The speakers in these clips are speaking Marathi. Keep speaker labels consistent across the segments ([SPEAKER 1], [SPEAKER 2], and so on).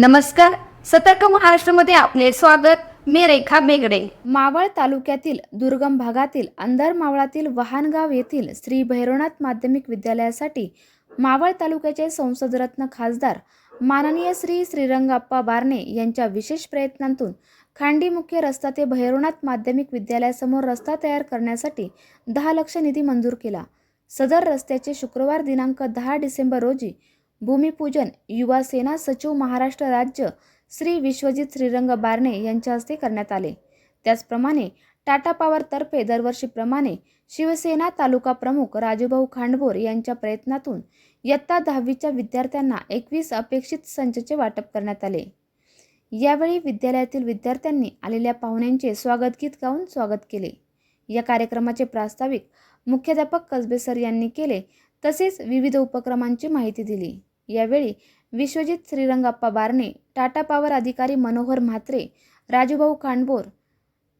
[SPEAKER 1] नमस्कार. सतर्क महाराष्ट्रामध्ये आपले स्वागत. मी रेखा बेगडे.
[SPEAKER 2] मावळ तालुक्यातील दुर्गम भागातील अंधर मावळातील वाहनगाव येथील श्री भैरवनाथ माध्यमिक विद्यालयासाठी मावळ तालुक्याचे संसदरत्न खासदार माननीय श्री श्रीरंगाप्पा बारणे यांच्या विशेष प्रयत्नांतून खांडी मुख्य रस्ता ते भैरवनाथ माध्यमिक विद्यालयासमोर रस्ता तयार करण्यासाठी दहा लक्ष निधी मंजूर केला. सदर रस्त्याचे शुक्रवार दिनांक दहा डिसेंबर रोजी भूमिपूजन युवा सेना सचिव महाराष्ट्र राज्य श्री विश्वजित श्रीरंग बारणे यांच्या हस्ते करण्यात आले. त्याचप्रमाणे टाटा पॉवरतर्फे दरवर्षीप्रमाणे शिवसेना तालुका प्रमुख राजूभाऊ खांडभोर यांच्या प्रयत्नातून इयत्ता दहावीच्या विद्यार्थ्यांना एकवीस अपेक्षित संचचे वाटप करण्यात आले. यावेळी विद्यालयातील विद्यार्थ्यांनी आलेल्या पाहुण्यांचे स्वागत गीत गाऊन स्वागत केले. या कार्यक्रमाचे प्रास्ताविक मुख्याध्यापक कसबे सर यांनी केले तसेच विविध उपक्रमांची माहिती दिली. यावेळी विश्वजित श्रीरंगाप्पा बारणे टाटा पॉवर अधिकारी मनोहर म्हात्रे राजूभाऊ खांडबोर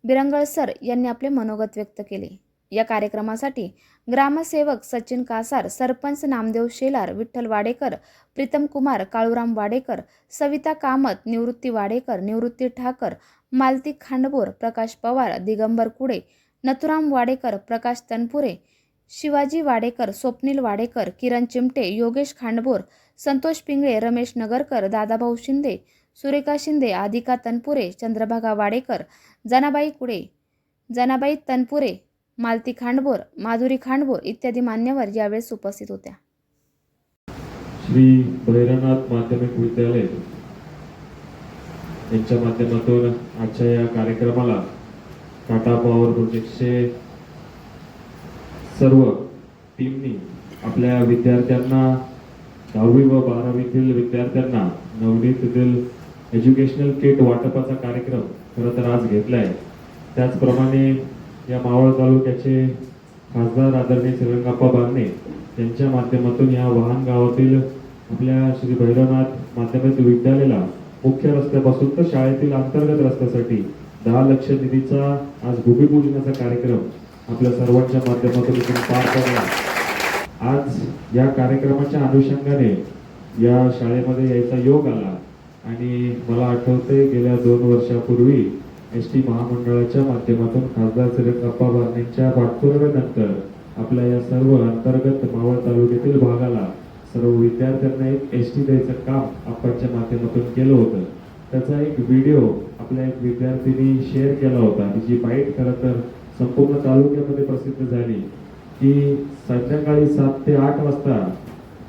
[SPEAKER 2] बिरंगळ सर यांनी आपले मनोगत व्यक्त केले. या कार्यक्रमासाठी ग्रामसेवक सचिन कासार सरपंच नामदेव शेलार विठ्ठल वाडेकर प्रीतम कुमार काळूराम वाडेकर सविता कामत निवृत्ती वाडेकर निवृत्ती ठाकर मालती खांडबोर प्रकाश पवार दिगंबर कुडे नथुराम वाडेकर प्रकाश तनपुरे शिवाजी वाडेकर स्वप्नील वाडेकर किरण चिमटे योगेश खांडबोर संतोष पिंगळे रमेश नगरकर दादाभाऊ शिंदे सुरेखा शिंदे आदिका तनपुरे चंद्रभागा वाडेकर जनाबाई कुडे जनाबाई तनपुरे मालती खांडबोर माधुरी खांडबोर इत्यादी मान्यवर यावेळेस उपस्थित होत्या.
[SPEAKER 3] श्री भैरनाथ माध्यमिक विद्यालय यांच्या माध्यमातून आजच्या या कार्यक्रमाला टाटा पॉवर प्रोजेक्टचे सर्व टीमनी आपल्या विद्यार्थ्यांना दहावी व बारावीतील विद्यार्थ्यांना नवनीतील एज्युकेशनल किट वाटपाचा कार्यक्रम खरं तर आज घेतला आहे त्याचप्रमाणे या मावळ तालुक्याचे खासदार आदरणीय श्रीरंगाप्पा बागणे यांच्या माध्यमातून या वाहन गावातील आपल्या श्री भैरवनाथ माध्यमिक विद्यालयाला मुख्य रस्त्यापासून तर शाळेतील अंतर्गत रस्त्यासाठी दहा लक्ष निधीचा आज भूमिपूजनाचा कार्यक्रम आपल्या सर्वांच्या माध्यमातून पार पडला. आज या कार्यक्रमाच्या अनुषंगाने या शाळेमध्ये यायचा योग आला. आणि मला आठवते गेल्या दोन वर्षापूर्वी एस टी महामंडळाच्या माध्यमातून खासदार श्रीरंगाप्पा बारणेंच्या पाठपुराव्यानंतर आपल्या या सर्व अंतर्गत मावळ तालुक्यातील भागाला सर्व विद्यार्थ्यांना एक एस टी द्यायचं काम आपणच्या माध्यमातून केलं होतं. त्याचा एक व्हिडिओ आपल्या एक विद्यार्थिनी शेअर केला होता. आणि जी बाईट खरं तर संपूर्ण तालुक्यामध्ये प्रसिद्ध झाली की संध्याकाळी सात ते आठ वाजता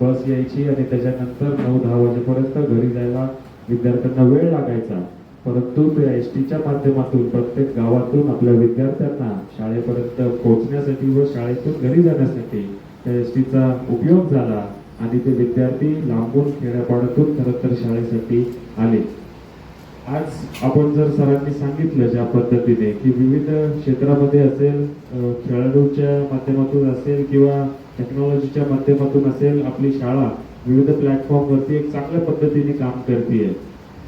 [SPEAKER 3] बस यायची आणि त्याच्यानंतर नऊ दहा वाजेपर्यंत घरी जायला विद्यार्थ्यांना वेळ लागायचा. परंतु त्या एस टीच्या माध्यमातून प्रत्येक गावातून आपल्या विद्यार्थ्यांना शाळेपर्यंत पोहोचण्यासाठी व शाळेतून घरी जाण्यासाठी त्या एस टीचा उपयोग झाला आणि ते विद्यार्थी लांबून खेड्यापाड्यातून खरं तर शाळेसाठी आले. आज आपण जर सरांनी सांगितलं ज्या पद्धतीने की विविध क्षेत्रामध्ये असेल खेळाडूच्या माध्यमातून असेल किंवा टेक्नॉलॉजीच्या माध्यमातून असेल आपली शाळा विविध प्लॅटफॉर्मवरती एक चांगल्या पद्धतीने काम करते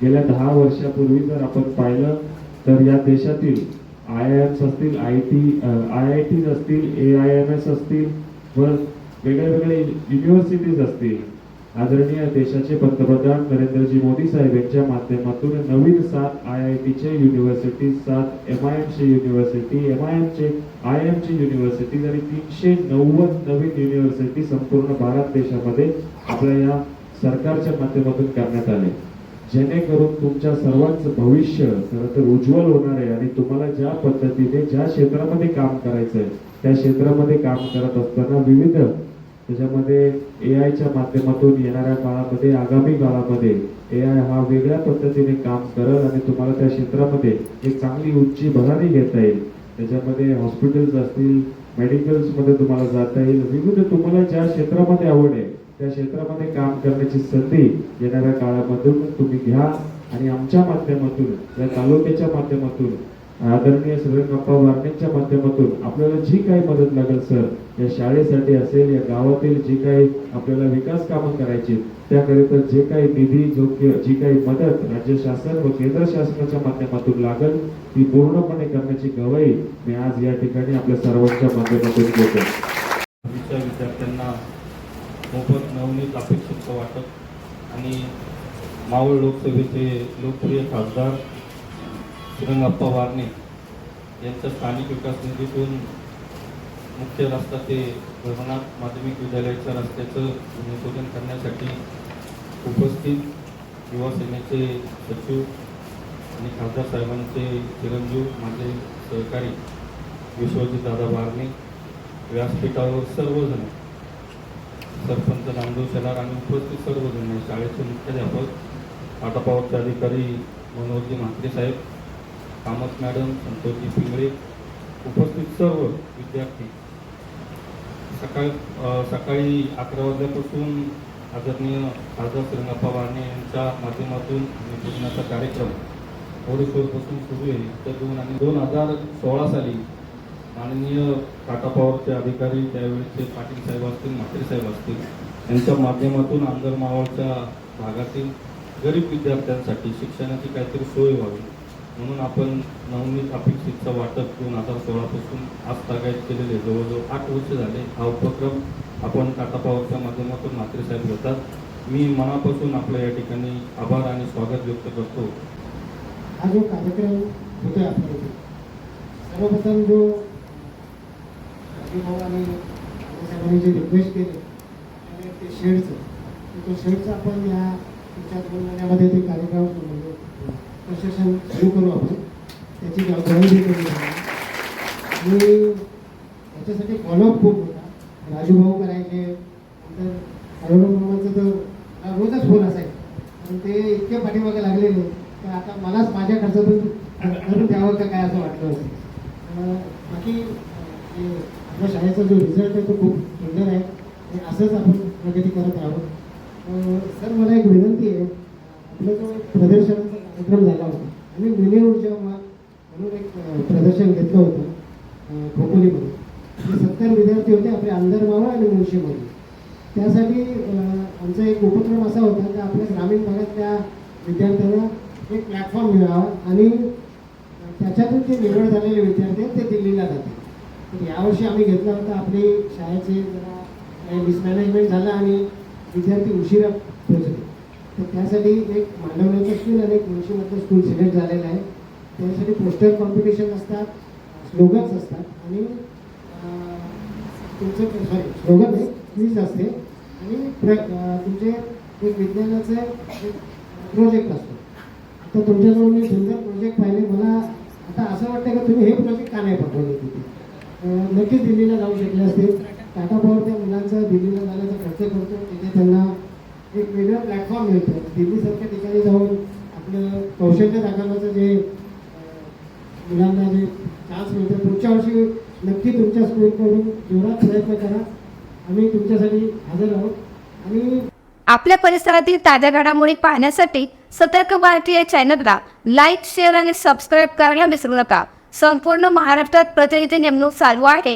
[SPEAKER 3] गेल्या दहा वर्षापूर्वी जर आपण पाहिलं तर या देशातील आय आय एम्स असतील I T I I Ts असतील ए आय एम एस असतील व वेगळ्या वेगळ्या युनिव्हर्सिटीज असतील आदरणीय देशाचे पंतप्रधान नरेंद्रजी मोदी साहेब यांच्या माध्यमातून नवीन सात आय आय टीचे युनिव्हर्सिटी सात एम आय एमचे युनिव्हर्सिटी एम आय एमचे आय एमचे युनिव्हर्सिटीज आणि तीनशे नव्वद नवीन युनिव्हर्सिटी संपूर्ण भारत देशामध्ये आपल्या या सरकारच्या माध्यमातून करण्यात आले. जेणेकरून तुमच्या सर्वांचं भविष्य खरं तर उज्ज्वल होणार आहे आणि तुम्हाला ज्या पद्धतीने ज्या क्षेत्रामध्ये काम करायचं आहे त्या क्षेत्रामध्ये काम करत असताना विविध त्याच्यामध्ये ए आयच्या माध्यमातून येणाऱ्या काळामध्ये आगामी काळामध्ये ए आय हा वेगळ्या पद्धतीने काम करत आणि तुम्हाला त्या क्षेत्रामध्ये एक चांगली उंची भरारी घेता येईल. त्याच्यामध्ये हॉस्पिटल्स असतील मेडिकल्समध्ये तुम्हाला जाता येईल. विविध तुम्हाला ज्या क्षेत्रामध्ये आवड आहे त्या क्षेत्रामध्ये काम करण्याची संधी येणाऱ्या काळामधून तुम्ही घ्या आणि आमच्या माध्यमातून या तालुक्याच्या माध्यमातून आदरणीय श्रीरंगप्पा वारणेच्या माध्यमातून आपल्याला जी काही मदत लागेल सर या शाळेसाठी असेल या गावातील जी काही आपल्याला विकास कामं करायची त्याकरिता जे काही निधी योग्य जी काही मदत राज्य शासन व केंद्र शासनाच्या माध्यमातून लागेल ती पूर्णपणे करण्याची गवाई मी आज या ठिकाणी आपल्या सर्वांच्या माध्यमातून देतो.
[SPEAKER 4] विद्यार्थ्यांना मोफत नवनीत अपेक्षित वाटप आणि मावळ लोकसभेचे लोकप्रिय खासदार श्रीरंगप्पा वारणे यांचं स्थानिक विकास निधीतून मुख्य रस्ता ते भवनाथ माध्यमिक विद्यालयाच्या रस्त्याचं भूमिपूजन करण्यासाठी उपस्थित युवा सेनेचे सचिव आणि खासदार साहेबांचे चिरंजीव माझे सहकारी विश्वजित दादा बारणे व्यासपीठावर सर्वजण सरपंच नामदेव शेलार आणि उपस्थित सर्वजण आहे. शाळेचे मुख्याध्यापक आटापावरचे अधिकारी मनोहरजी म्हात्रे साहेब कामत मॅडम संतोषजी पिंगळे उपस्थित सर्व विद्यार्थी. सकाळ सकाळी अकरा वाजल्यापासून आदरणीय खासदार श्रीरंगप्पा वारणे यांच्या माध्यमातून भूमिपूजनाचा कार्यक्रम ओडिशोरपासून सुरू आहे. तर दोन आणि दोन हजार सोळा साली माननीय टाटा पॉवरचे अधिकारी त्यावेळेचे पाटील साहेब असतील म्हात्रे साहेब असतील यांच्या माध्यमातून आंदर मावळच्या भागातील गरीब विद्यार्थ्यांसाठी शिक्षणाची काहीतरी सोय व्हावी. म्हणून आपण नवनीत अपेक्षितचं वाटप दोन हजार सोळापासून आज तागायत केलेले जवळजवळ आठ वर्ष झाले. हा उपक्रम आपण टाटा पॉवरच्या माध्यमातून म्हात्रे साहेब घेतात. मी मनापासून आपल्या या ठिकाणी आभार आणि स्वागत व्यक्त करतो.
[SPEAKER 5] हा जो कार्यक्रम होतोय आपल्या इथे सर्वप्रथम जो राजूभाऊ आणि साहेबांनी जे रिक्वेस्ट केले ते शेडचं तो शेडचं आपण या तुमच्या दोन महिन्यामध्ये ते कार्यक्रम म्हणजे कन्स्ट्रक्शन सुरू करू आपण. त्याची जबाबदारी करू आणि याच्यासाठी फॉलोअप खूप होता. राजूभाऊ करायचे नंतर हळूहळू मामाचं तर मला रोजच फोन असायचा. पण ते इतके पाठीमागे लागलेले तर आता मलाच माझ्या खर्चातून करून द्यावं का काय असं वाटलं होतं. अं, बाकी हे आपल्या शाळेचा जो रिझल्ट आहे तो खूप सुंदर आहे. आणि असंच आपण प्रगती करत राहावं अं, सर मला एक विनंती आहे. आपला जो एक प्रदर्शनाचा कार्यक्रम झाला होता. आम्ही मिनी ऊर्जा म्हणून एक प्रदर्शन घेतलं होतं खोपोलीमध्ये. जे सत्तर विद्यार्थी होते आपले अंदरमावळ आणि मुळशीमध्ये त्यासाठी आमचा एक उपक्रम असा होता की आपल्या ग्रामीण भागातल्या विद्यार्थ्यांना एक प्लॅटफॉर्म मिळावा आणि त्याच्यातून जे निवड झालेले विद्यार्थी आहेत ते दिल्लीला जातील तर यावर्षी आम्ही घेतला होता आपली शाळेचे जरा मिसमॅनेजमेंट झालं आणि विद्यार्थी उशिरा पोहोचले. तर त्यासाठी एक मांडवण्याचं स्कूल आणि एक मुळशीमधलं स्कूल सिलेक्ट झालेलं आहे. त्यासाठी पोस्टर कॉम्पिटिशन असतात स्लोगन्स असतात आणि तुमचं सॉरी स्लोगन आहे क्विज असते. आणि प्र तुमचे एक विज्ञानाचं एक प्रोजेक्ट असतो. आता तुमच्याजवळ मी सुंदर प्रोजेक्ट पाहिले. मला आता असं वाटतं का तुम्ही हे प्रोजेक्ट का नाही पाठवले तिथे? नक्कीच दिल्लीला जाऊ शकले असते. टाटा पॉवर त्या मुलांचा दिल्लीला जाण्याचा खर्च करतो. तिथे त्यांना एक वेगळं प्लॅटफॉर्म मिळतं. दिल्लीसारख्या ठिकाणी जाऊन आपलं कौशल्य दाखवण्याचं जे मुलांना जे चान्स मिळतो पुढच्या वर्षी नक्की तुमच्या स्कूलकडून जोरात प्रयत्न करा आम्ही तुमच्यासाठी हजर आहोत. आणि
[SPEAKER 1] आपल्या परिसरातील ताज्या घडामोडी पाहण्यासाठी सतर्क भारतीय चॅनलला लाईक शेअर आणि सबस्क्राईब करायला विसरू नका. संपूर्ण महाराष्ट्रात प्रतिनिधी नेमणूक चालू आहे.